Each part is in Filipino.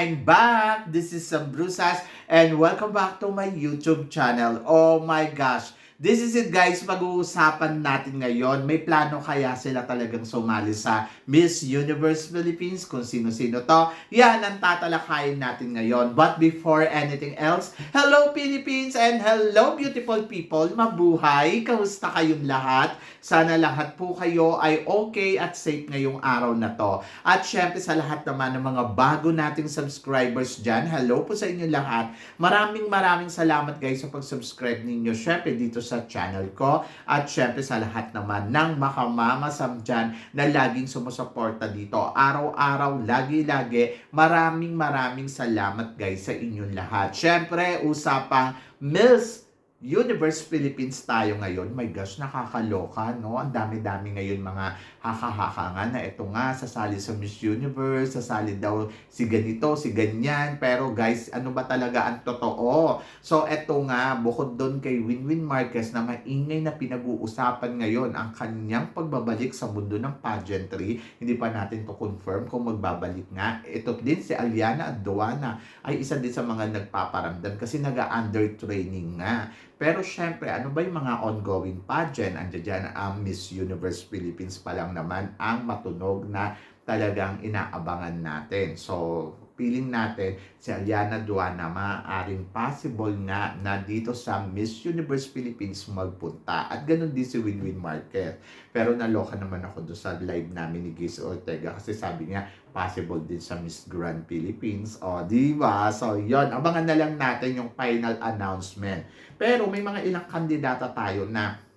I'm back! This is Sam Brusas and welcome back to my YouTube channel. Oh my gosh! This is it guys, pag-uusapan natin ngayon. May plano kaya sila talagang sumali sa Miss Universe Philippines? Kung sino-sino to? Yan ang tatalakayin natin ngayon. But before anything else, hello Philippines and hello beautiful people! Mabuhay! Kamusta kayong lahat? Sana lahat po kayo ay okay at safe ngayong araw na to. At syempre sa lahat naman ng mga bago nating subscribers dyan, hello po sa inyo lahat. Maraming maraming salamat guys sa pag-subscribe ninyo. Syempre dito sa channel ko. At syempre sa lahat naman ng makamamasam dyan na laging sumusuporta dito. Araw-araw, lagi-lagi. Maraming maraming salamat guys sa inyong lahat. Syempre, usapang Miss Universe Philippines tayo ngayon. My gosh, nakakaloka, no? Ang dami-dami ngayon mga haka-haka nga na ito nga, sasali sa Miss Universe, sasali daw si ganito, si ganyan. Pero guys, ano ba talaga ang totoo? So, eto nga, bukod doon kay Winwin Marquez na maingay na pinag-uusapan ngayon ang kanyang pagbabalik sa mundo ng pageantry. Hindi pa natin to confirm kung magbabalik nga. Ito din si Aliana Aduana ay isa din sa mga nagpaparamdam kasi nag-under training nga. Pero syempre, ano ba yung mga ongoing pageant? Andiyan dyan ang Miss Universe Philippines pa lang naman ang matunog na talagang inaabangan natin. So, feeling natin si Aliana Duana maaaring possible nga na dito sa Miss Universe Philippines magpunta. At ganun din si Winwin Marquez. Pero naloka naman ako doon sa live namin ni Giz Ortega kasi sabi niya possible din sa Miss Grand Philippines. O, di ba? So, yon Abangan na lang natin yung final announcement. Pero may mga ilang kandidata tayo na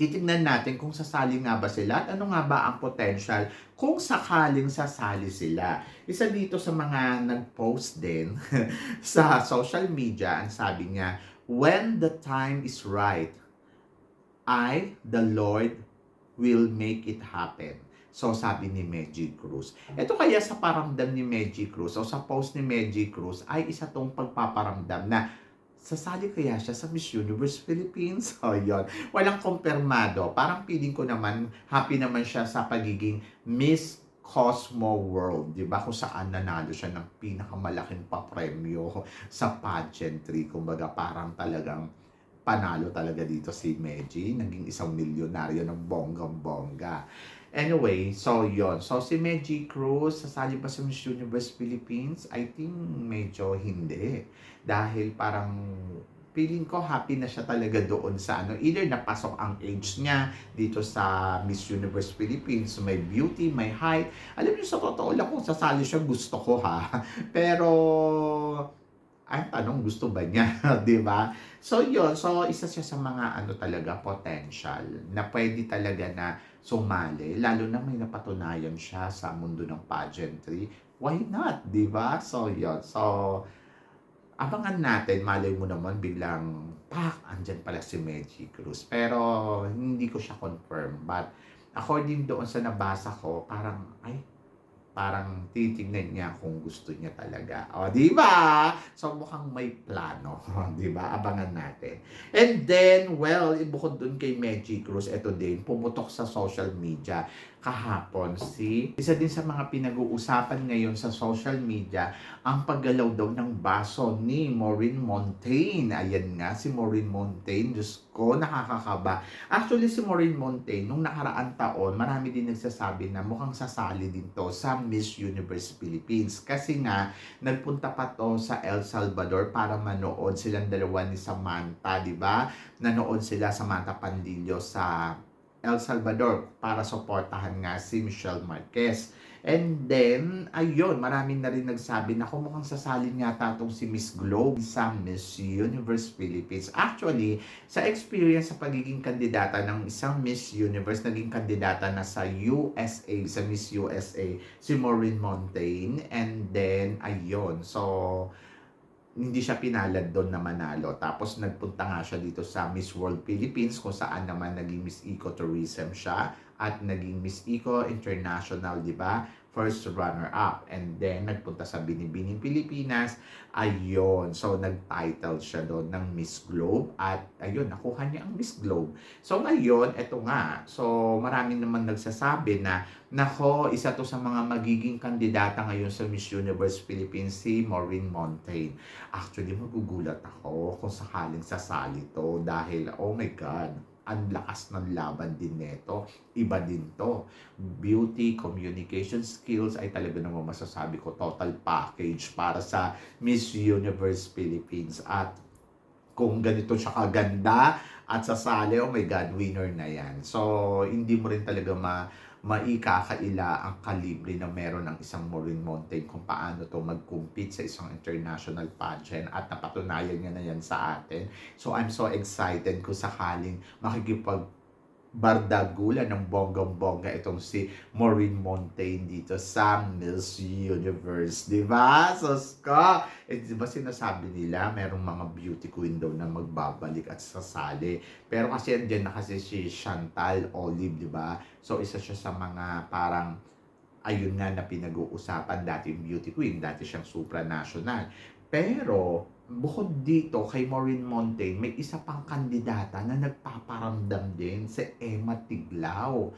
titignan natin kung sasali nga ba sila at ano nga ba ang potential kung sakaling sasali sila. Isa dito sa mga nag-post din sa social media, ang sabi niya, When the time is right, I, the Lord, will make it happen. So, sabi ni Meji Cruz. Ito kaya sa paramdam ni Meji Cruz o sa post ni Meji Cruz ay isa tong pagpaparamdam na sasali kaya siya sa Miss Universe Philippines? O, yun. Walang kumpirmado. Parang feeling ko naman, happy naman siya sa pagiging Miss Cosmo World, di ba? Kung saan nanalo siya ng pinakamalaking papremyo sa pageantry. Kumbaga, parang talagang panalo talaga dito si Meji. Naging isang milyonaryo ng bonggang-bongga. Anyway, so yon So si Meji Cruz, sasali ba sa Miss Universe Philippines? I think medyo hindi. Dahil parang feeling ko happy na siya talaga doon sa ano. Either napasok ang age niya dito sa Miss Universe Philippines. May beauty, may height. Alam niyo, sa totoo lang kung sasali siya, gusto ko ha. Pero ang tanong gusto ba niya, 'di ba? So 'yun, so isa siya sa mga ano talaga potential na pwede talaga na sumali lalo na may napatunayan siya sa mundo ng pageantry. Why not, 'di ba? So 'yun. So abangan natin, malay mo naman biglang pak, andyan pala si Meji Cruz. Pero hindi ko siya confirm. But according doon sa nabasa ko, parang ay parang titignan niya kung gusto niya talaga. O, di ba? So, mukhang may plano. di ba? Abangan natin. And then, well, bukod dun kay Meji Cruz, ito din, pumutok sa social media kahapon si isa din sa mga pinag-uusapan ngayon sa social media ang paggalaw daw ng baso ni Maureen Montaigne. Ayan nga si Maureen Montaigne. Diyos ko, nakakakaba. Actually, si Maureen Montaigne, nung nakaraan taon, marami din nagsasabi na mukhang sasali din to sa Miss Universe Philippines. Kasi nga, nagpunta pa to sa El Salvador para manood silang dalawa ni Samantha, di ba? Nanood sila Samantha Pandillo sa El Salvador para suportahan nga si Michelle Marquez. And then, ayun, maraming na rin nagsabi na kung mukhang sasalin yata itong si Miss Globe sa Miss Universe Philippines. Actually, sa experience sa pagiging kandidata ng isang Miss Universe, naging kandidata na sa USA, sa Miss USA, si Maureen Montaigne. And then, ayun, so hindi siya pinalad doon na manalo. Tapos nagpunta nga siya dito sa Miss World Philippines kung saan naman naging Miss Eco Tourism siya at naging Miss Eco International, di ba? First runner-up. And then, nagpunta sa Binibining Pilipinas. Ayun. So, nag-title siya doon ng Miss Globe. At, ayun, nakuha niya ang Miss Globe. So, ngayon, eto nga. So, marami naman nagsasabi na, nako, isa to sa mga magiging kandidata ngayon sa Miss Universe Philippines, si Maureen Montaigne. Actually, magugulat ako kung sakaling sasali to dahil, oh my God, ang lakas ng laban din neto. Iba din to. Beauty, communication skills ay talaga naman masasabi ko total package para sa Miss Universe Philippines. At kung ganito siya kaganda at sasali, oh my God, winner na yan. So, hindi mo rin talaga ma maikakaila ang kalibre na meron ng isang Maureen Montaigne kung paano to mag-compete sa isang international pageant at napatunayan niya na yan sa atin. So I'm so excited kung sakaling makikipag bardagulan ng bonggang-bongga itong si Maureen Montaigne dito sa Miss Universe. Di ba? Sos ko! Eh, di ba sinasabi nila, merong mga beauty queen daw na magbabalik at sasali. Pero kasi andyan na kasi si Chantal Olive, di ba? So, isa siya sa mga parang ayun nga na pinag-uusapan dating beauty queen, dati siyang supranational. Pero, bukod dito kay Maureen Montaigne, may isa pang kandidata na nagpaparamdam din si Emma Tiglao.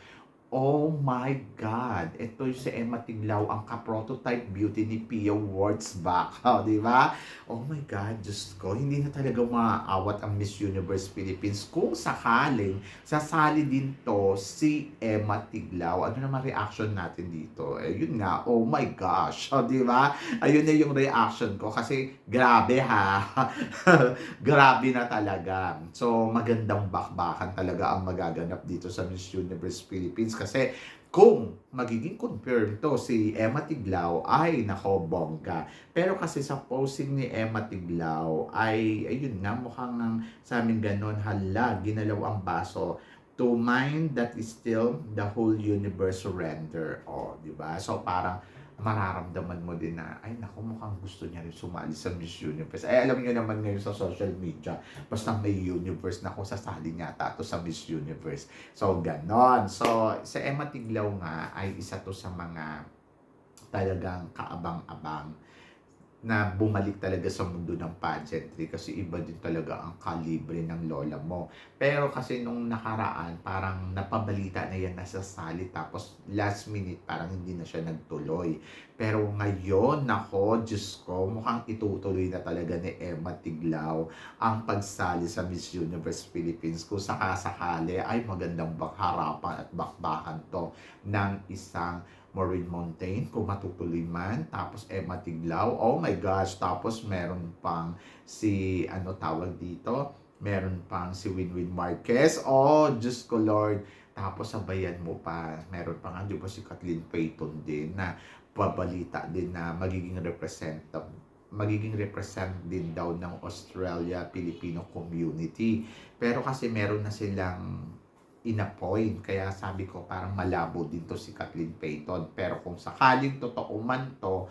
Oh my God! Ito yung si Emma Tiglao, ang ka-prototype beauty ni Pia Wurtzbach. Oh, di ba? Oh my God, Diyos ko, hindi na talaga maaawat ang Miss Universe Philippines kung sakaling sasali din to si Emma Tiglao. Ano naman reaction natin dito? Eh, yun nga, oh my gosh, oh, di ba? Ayun na yung reaction ko kasi grabe ha. grabe na talaga. So, magandang bakbakan talaga ang magaganap dito sa Miss Universe Philippines kasi kung magiging confirm to si Emma Tiglao ay nako bongga. Pero kasi sa posting ni Emma Tiglao ay ayun nga mukhang ang sa amin ganon hala ginalaw ang baso to mind that is still the whole universe surrender. Oh, di ba? So parang mararamdaman mo din na, ay naku, mukhang gusto niya rin sumali sa Miss Universe. Ay, alam niyo naman ngayon sa social media, basta may universe na kung sasali niya tato sa Miss Universe. So, ganon. So, sa Emma Tiglaw nga, ay isa to sa mga talagang kaabang-abang na bumalik talaga sa mundo ng pageantry kasi iba din talaga ang kalibre ng lola mo. Pero kasi nung nakaraan, parang napabalita na yan nasasali tapos last minute parang hindi na siya nagtuloy. Pero ngayon, nako, Diyos ko, mukhang itutuloy na talaga ni Emma Tiglao ang pagsali sa Miss Universe Philippines kung sakasakali ay magandang bakharapan at bakbakan to ng isang Maureen Montaigne, kung matutuloy man. Tapos Emma Tiglao. Oh my gosh. Tapos meron pang si, ano tawag dito? Meron pang si Winwin Marquez. Oh, Diyos ko Lord. Tapos sabayan mo pa. Meron pa nga, di ba si Kathleen Payton din na pabalita din na magiging representative magiging represent din daw ng Australia Filipino community. Pero kasi meron na silang inappoint. Kaya sabi ko parang malabo din to si Kathleen Payton. Pero kung sakaling totoo man to,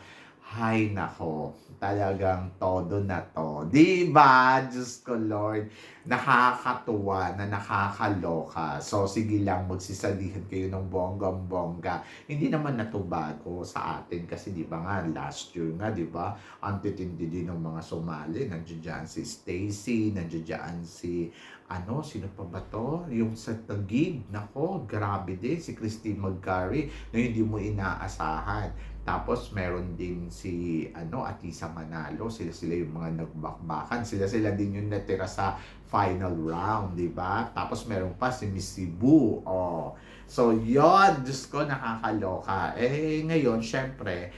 hay nako, talagang todo na to. Di ba? Diyos ko Lord, nakakatuwa na nakakaloka. So sige lang, magsisalihan kayo ng bonggang-bongga. Hindi naman na bago sa atin kasi di ba nga last year nga, di ba? Ang titindi din ng mga sumali. Nandiyan dyan si Stacy, nandiyan dyan si ano, sino pa ba to? Yung sa Tagig, nako, grabe din, si Christine Magcari na hindi mo inaasahan. Tapos meron din si ano Atisa Manalo, sila sila yung mga nagbakbakan, sila sila din yung natira sa final round, di ba? Tapos meron pa si Miss Cebu. Oh. So, yon Diyos ko, nakakaloka. Eh, ngayon, syempre,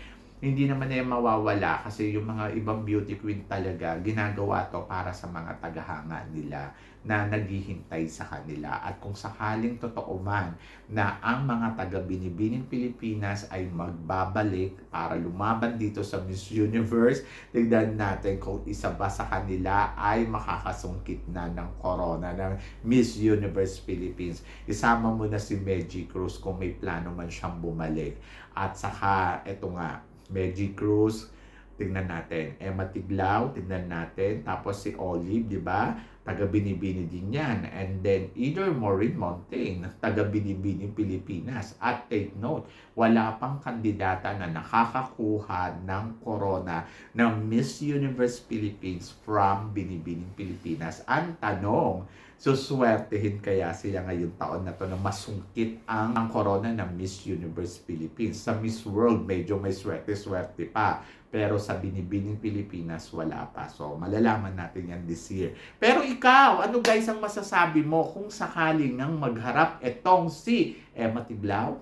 hindi naman na yan mawawala kasi yung mga ibang beauty queen talaga, ginagawa to para sa mga tagahanga nila na naghihintay sa kanila. At kung sakaling totoo man na ang mga taga-binibining Pilipinas ay magbabalik para lumaban dito sa Miss Universe, tignan natin kung isa ba sa kanila ay makakasungkit na ng corona ng Miss Universe Philippines. Isama mo na si Meji Cruz kung may plano man siyang bumalik. At saka, eto nga, Meji Cruz, tingnan natin. Emma Tiglao, tingnan natin. Tapos si Olive, di ba? Taga Binibini din yan. And then either Maureen Montaigne, taga Binibini, Pilipinas. At take note, wala pang kandidata na nakakakuha ng corona ng Miss Universe Philippines from Binibining Pilipinas. Ang tanong, suswertehin kaya sila ngayong taon na to na masungkit ang, ang corona ng Miss Universe Philippines. Sa Miss World, medyo may swerte-swerte pa. Pero sa Binibining Pilipinas, wala pa. So, malalaman natin yan this year. Pero ikaw, ano guys ang masasabi mo kung sakaling nang magharap etong si Emma Tiglao,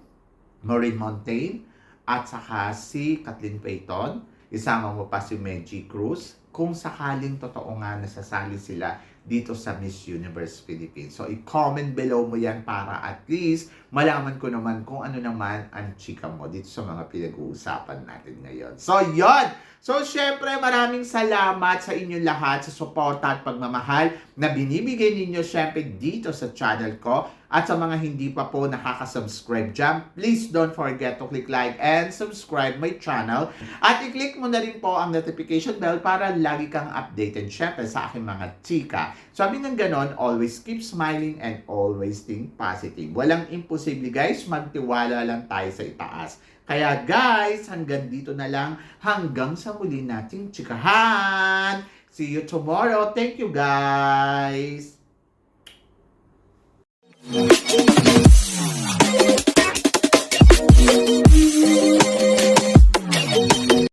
Maureen Montaigne, at saka si Kathleen Payton, isama mo pa si Menchie Cruz, kung sakaling totoo nga nasasali sila dito sa Miss Universe Philippines. So, i-comment below mo yan para at least malaman ko naman kung ano naman ang chika mo dito sa mga pinag-uusapan natin ngayon. So, yon So, syempre, maraming salamat sa inyong lahat sa suporta at pagmamahal na binibigay ninyo syempre dito sa channel ko. At sa mga hindi pa po nakaka-subscribe dyan, please don't forget to click like and subscribe my channel. At i-click mo na rin po ang notification bell para lagi kang updated syempre sa aking mga chika. Sabi ng ganon, always keep smiling and always think positive. Walang imposible guys, magtiwala lang tayo sa itaas. Kaya guys, hanggang dito na lang. Hanggang sa muli nating chikahan. See you tomorrow. Thank you guys. うん。